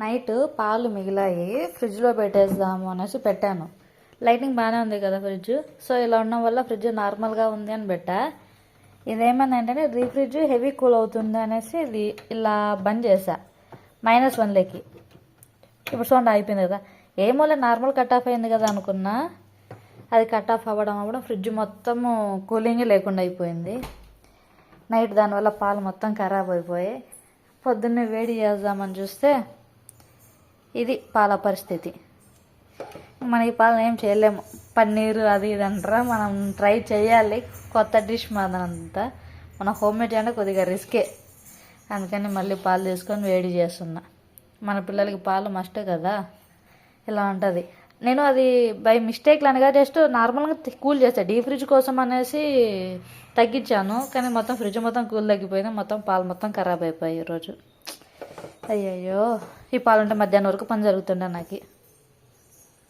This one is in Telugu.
నైట్ పాలు మిగిలాయి ఫ్రిడ్జ్లో పెట్టేద్దాము అనేసి పెట్టాను. లైటింగ్ బాగానే ఉంది కదా ఫ్రిడ్జ్. సో ఇలా ఉండడం వల్ల ఫ్రిడ్జ్ నార్మల్గా ఉంది అని పెట్టా. ఇదేమైందంటే రీ ఫ్రిడ్జ్ హెవీ కూల్ అవుతుంది అనేసి ఇది ఇలా బంద్ చేసా మైనస్ వన్లోకి ఇప్పుడు సౌండ్ అయిపోయింది కదా. ఏమోలే నార్మల్ కట్ ఆఫ్ అయింది కదా అనుకున్నా అది కట్ ఆఫ్ అవ్వడం అవ్వడం ఫ్రిడ్జ్ మొత్తము కూలింగ్ లేకుండా అయిపోయింది. నైట్ దానివల్ల పాలు మొత్తం ఖరాబ్ అయిపోయాయి. పొద్దున్నే వేడి చేద్దామని చూస్తే ఇది పాల పరిస్థితి. మన ఈ పాలన ఏం చేయలేము. పన్నీరు అది ఇది అంటారా? మనం ట్రై చేయాలి. కొత్త డిష్ మాదంతా మన హోమ్ మేడ్ అంటే కొద్దిగా రిస్కే అందుకని మళ్ళీ పాలు తీసుకొని వేడి చేస్తున్నా. మన పిల్లలకి పాలు మస్టే కదా. ఇలా ఉంటుంది. నేను అది బై మిస్టేక్ అనగా జస్ట్ నార్మల్గా కూల్ చేస్తాను డీ ఫ్రిడ్జ్ కోసం అనేసి తగ్గించాను. కానీ మొత్తం ఫ్రిడ్జ్ మొత్తం కూల్ తగ్గిపోయింది. మొత్తం పాలు మొత్తం ఖరాబ్ అయిపోయాయి ఈరోజు అయ్యయ్యో ఈ పాలంటే మధ్యాహ్నం వరకు పని జరుగుతుండే నాకు.